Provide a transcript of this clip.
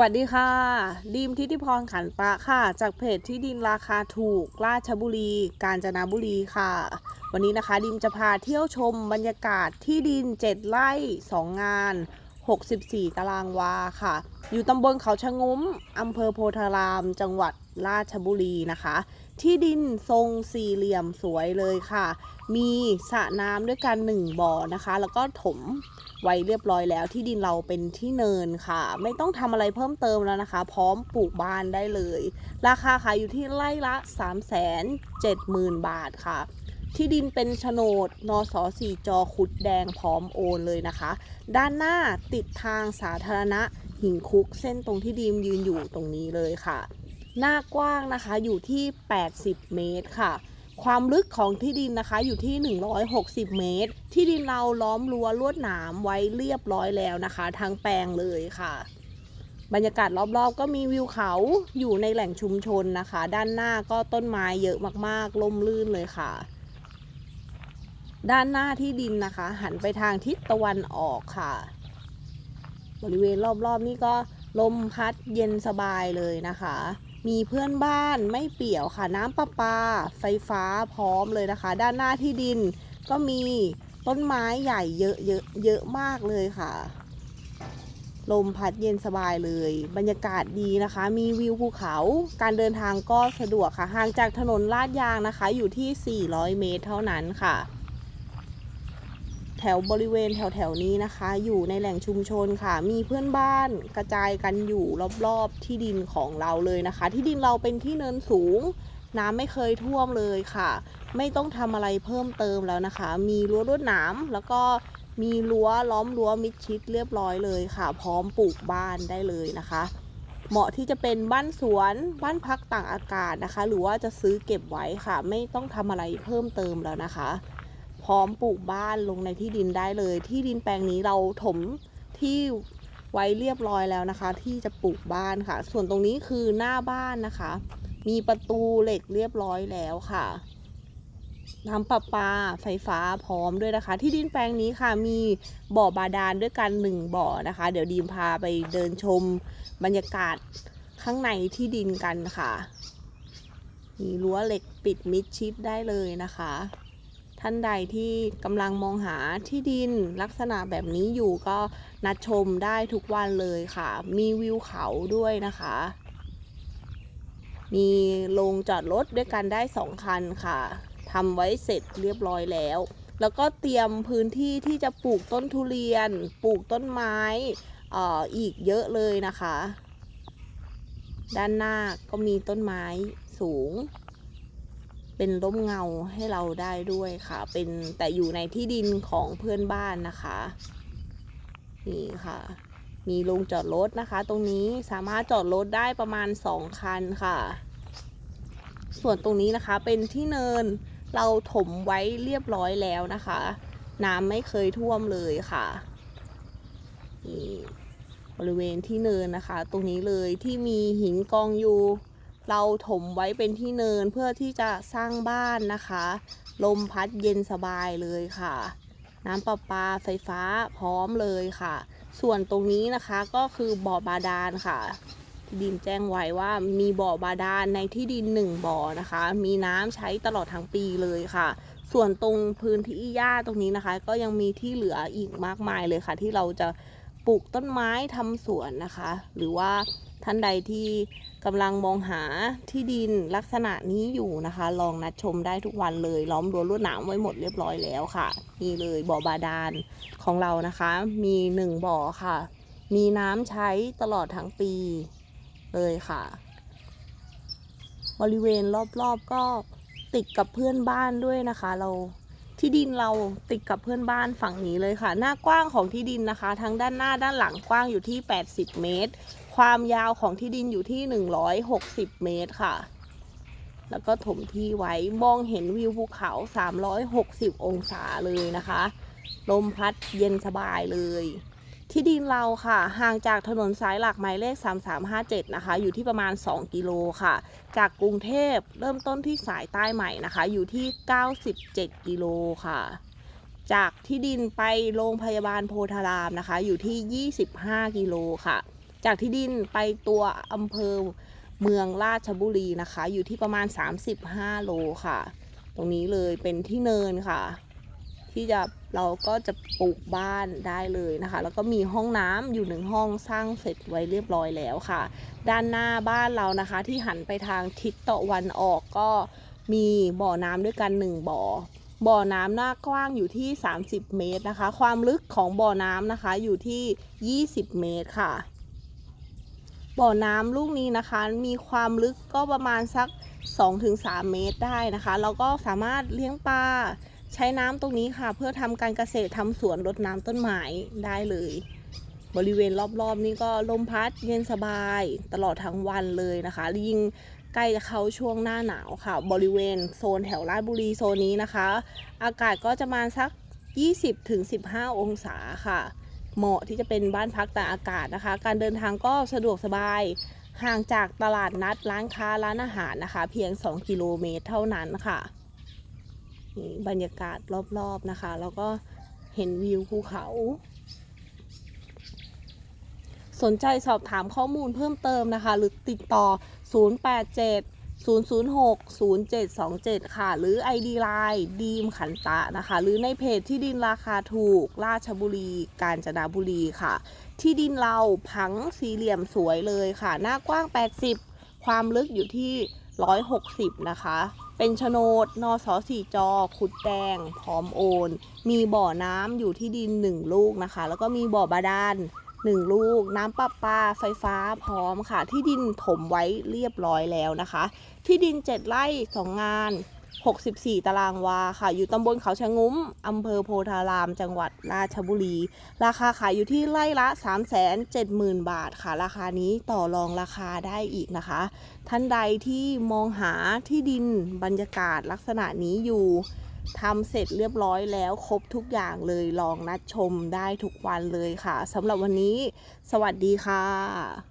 วัสดีค่ะ ดีมทิติพรขันปะค่ะ จากเพจที่ดินราคาถูก ราชบุรี กาญจนบุรีค่ะ วันนี้นะคะดีมจะพาเที่ยวชมบรรยากาศที่ดิน 7 ไร่ 2 งาน 64 ตารางวาค่ะ อยู่ตำบลเขาชะงุ้มอำเภอโพธาราม จังหวัดราชบุรีนะคะ ที่ดินทรงสี่เหลี่ยมสวยเลยค่ะ มีสระน้ำด้วยกันหนึ่งบ่อนะคะ แล้วก็ถมไว้เรียบร้อยแล้ว ที่ดินเราเป็นที่เนินค่ะ ไม่ต้องทำอะไรเพิ่มเติมแล้วนะคะ พร้อมปลูกบ้านได้เลย ราคาขายอยู่ที่ไร่ละ 3 7 0 0 0 0 บาทค่ะ ที่ดินเป็นโฉนดนสสี่จอขุดแดงพร้อมโอนเลยนะคะ ด้านหน้าติดทางสาธารณะหินคุกเส้นตรงที่ดีมยืนอยู่ตรงนี้เลยค่ะ หน้ากว้างนะคะอยู่ที่ 80 เมตรค่ะ ความลึกของที่ดินนะคะอยู่ที่ 160 เมตร ที่ดินเราล้อมรั้วลวดหนามไว้เรียบร้อยแล้วนะคะทั้งแปลงเลยค่ะ บรรยากาศรอบๆ ก็มีวิวเขาอยู่ในแหล่งชุมชนนะคะ ด้านหน้าก็ต้นไม้เยอะมากๆล่มลื่นเลยค่ะ ด้านหน้าที่ดินนะคะ หันไปทางทิศตะวันออกค่ะ บริเวณรอบๆนี่ก็ลมพัดเย็นสบายเลยนะคะ มีเพื่อนบ้านไม่เปี่ยวค่ะ น้ำประปา ไฟฟ้าพร้อมเลยนะคะ ด้านหน้าที่ดินก็มีต้นไม้ใหญ่เยอะเยอะเยอะมากเลยค่ะ ลมพัดเย็นสบายเลย บรรยากาศดีนะคะ มีวิวภูเขา การเดินทางก็สะดวกค่ะ ห่างจากถนนลาดยางนะคะ อยู่ที่ 400 เมตรเท่านั้นค่ะ แถวบริเวณแถวแถวนี้นะคะ อยู่ในแหล่งชุมชนค่ะ มีเพื่อนบ้านกระจายกันอยู่รอบๆที่ดินของเราเลยนะคะ ที่ดินเราเป็นที่เนินสูง น้ำไม่เคยท่วมเลยค่ะ ไม่ต้องทำอะไรเพิ่มเติมแล้วนะคะ มีรั้วรวดหนามแล้วก็มีรั้วล้อมรั้วมิดชิดเรียบร้อยเลยค่ะ พร้อมปลูกบ้านได้เลยนะคะ เหมาะที่จะเป็นบ้านสวนบ้านพักต่างอากาศนะคะ หรือว่าจะซื้อเก็บไว้ค่ะ ไม่ต้องทำอะไรเพิ่มเติมแล้วนะคะ พร้อมปลูกบ้านลงในที่ดินได้เลย ที่ดินแปลงนี้เราถมที่ไว้เรียบร้อยแล้วนะคะ ที่จะปลูกบ้านค่ะ ส่วนตรงนี้คือหน้าบ้านนะคะ มีประตูเหล็กเรียบร้อยแล้วค่ะน้ำประปาไฟฟ้าพร้อมด้วยนะคะ ที่ดินแปลงนี้ค่ะมีบ่อบาดาลด้วยกันหนึ่งบ่อนะคะ เดี๋ยวดีมพาไปเดินชมบรรยากาศข้างในที่ดินกันค่ะ มีรั้วเหล็กปิดมิดชิดได้เลยนะคะ ท่านใดที่กำลังมองหาที่ดินลักษณะแบบนี้อยู่ก็นัดชมได้ทุกวันเลยค่ะ มีวิวเขาด้วยนะคะ มีโรงจอดรถด้วยกันได้สองคันค่ะทำไว้เสร็จเรียบร้อยแล้ว แล้วก็เตรียมพื้นที่ที่จะปลูกต้นทุเรียน ปลูกต้นไม้อออีกเยอะเลยนะคะ ด้านหน้าก็มีต้นไม้สูง เป็นร่มเงาให้เราได้ด้วยค่ะ เป็นแต่อยู่ในที่ดินของเพื่อนบ้านนะคะ นี่ค่ะ มีโรงจอดรถนะคะ ตรงนี้สามารถจอดรถได้ประมาณ 2 คันค่ะ ส่วนตรงนี้นะคะเป็นที่เนินเราถมไว้เรียบร้อยแล้วนะคะ น้ำไม่เคยท่วมเลยค่ะนี่บริเวณที่เนินนะคะ ตรงนี้เลยที่มีหินกองอยู่ เราถมไว้เป็นที่เนินเพื่อที่จะสร้างบ้านนะคะ ลมพัดเย็นสบายเลยค่ะ น้ำประปาไฟฟ้าพร้อมเลยค่ะ ส่วนตรงนี้นะคะก็คือบ่อบาดาลค่ะที่ดินแจ้งไว้ว่ามีบ่อบาดาลในที่ดินหนึ่งบ่อนะคะ มีน้ำใช้ตลอดทั้งปีเลยค่ะ ส่วนตรงพื้นที่หญ้าตรงนี้นะคะ ก็ยังมีที่เหลืออีกมากมายเลยค่ะ ที่เราจะปลูกต้นไม้ทำสวนนะคะ หรือว่า ท่านใดที่กำลังมองหาที่ดินลักษณะนี้อยู่นะคะ ลองนัดชมได้ทุกวันเลยล้อมรั้วลวดหนามไว้หมดเรียบร้อยแล้วค่ะนี่เลยบ่อบาดาลของเรานะคะ มีหนึ่งบ่อค่ะ มีน้ำใช้ตลอดทั้งปีเลยค่ะ บริเวณรอบๆก็ติดกับเพื่อนบ้านด้วยนะคะ เรา ที่ดินเราติดกับเพื่อนบ้านฝั่งนี้เลยค่ะ หน้ากว้างของที่ดินนะคะ ทั้งด้านหน้าด้านหลังกว้างอยู่ที่ 80 เมตร ความยาวของที่ดินอยู่ที่ 160 เมตรค่ะ แล้วก็ถมที่ไว้มองเห็นวิวภูเขา 360 องศาเลยนะคะ ลมพัดเย็นสบายเลย ที่ดินเราค่ะ ห่างจากถนนสายหลักหมายเลข 3357 นะคะ อยู่ที่ประมาณ 2 กิโลค่ะ จากกรุงเทพเริ่มต้นที่สายใต้ใหม่นะคะ อยู่ที่ 97 กิโลค่ะ จากที่ดินไปโรงพยาบาลโพธารามนะคะ อยู่ที่ 25 กิโลค่ะ จากที่ดินไปตัวอำเภอเมืองราชบุรีนะคะ อยู่ที่ประมาณ 35 โลค่ะ ตรงนี้เลยเป็นที่เนินค่ะ ที่จะเราก็จะปลูกบ้านได้เลยนะคะ แล้วก็มีห้องน้ำอยู่หนึ่งห้องสร้างเสร็จไว้เรียบร้อยแล้วค่ะ ด้านหน้าบ้านเรานะคะ ที่หันไปทางทิศตะวันออกก็มีบ่อน้ำด้วยกันหนึ่งบ่อบ่อน้ำหน้ากว้างอยู่ที่ 30 เมตรนะคะ ความลึกของบ่อน้ำนะคะอยู่ที่ 20 เมตรค่ะ บ่อน้ำลูกนี้นะคะ มีความลึกก็ประมาณสัก 2-3 เมตรได้นะคะเราก็สามารถเลี้ยงปลา ใช้น้ำตรงนี้ค่ะ เพื่อทำการเกษตรทำสวนรดน้ำต้นไม้ได้เลย บริเวณรอบๆ นี้ก็ลมพัดเย็นสบายตลอดทั้งวันเลยนะคะยิ่งใกล้จะเข้าช่วงหน้าหนาวค่ะ บริเวณโซนแถวราชบุรีโซนนี้นะคะ อากาศก็จะมาสัก 20-15 องศาค่ะ เหมาะที่จะเป็นบ้านพักตากอากาศนะคะ การเดินทางก็สะดวกสบายห่างจากตลาดนัดร้านค้าร้านอาหารนะคะ เพียง 2 กิโลเมตรเท่านั้นค่ะ บรรยากาศรอบๆนะคะ แล้วก็เห็นวิวภูเขา สนใจสอบถามข้อมูลเพิ่มเติมนะคะ หรือติดต่อ 087 006 0727 ค่ะ หรือ ID Line ดีมขันตะนะคะ หรือในเพจที่ดินราคาถูก ราชบุรี กาญจนบุรีค่ะ ที่ดินเราผังสี่เหลี่ยมสวยเลยค่ะ หน้ากว้าง 80 ความลึกอยู่ที่ 160 นะคะ เป็นโฉนดนสสี่จอขุดแดงพร้อมโอน มีบ่อน้ำอยู่ที่ดิน1ลูกนะคะ แล้วก็มีบ่อบาดาลหนึ่งลูกน้ำประปาไฟฟ้าพร้อมค่ะ ที่ดินถมไว้เรียบร้อยแล้วนะคะ ที่ดิน7ไร่2งาน 64 ตารางวาค่ะ อยู่ตำบลเขาชะงุ้ม อำเภอโพธาราม จังหวัดราชบุรี ราคาขายอยู่ที่ไร่ละ 370,000 บาทค่ะ ราคานี้ต่อรองราคาได้อีกนะคะ ท่านใดที่มองหาที่ดินบรรยากาศลักษณะนี้อยู่ทำเสร็จเรียบร้อยแล้วครบทุกอย่างเลยลองนัดชมได้ทุกวันเลยค่ะสำหรับวันนี้ สวัสดีค่ะ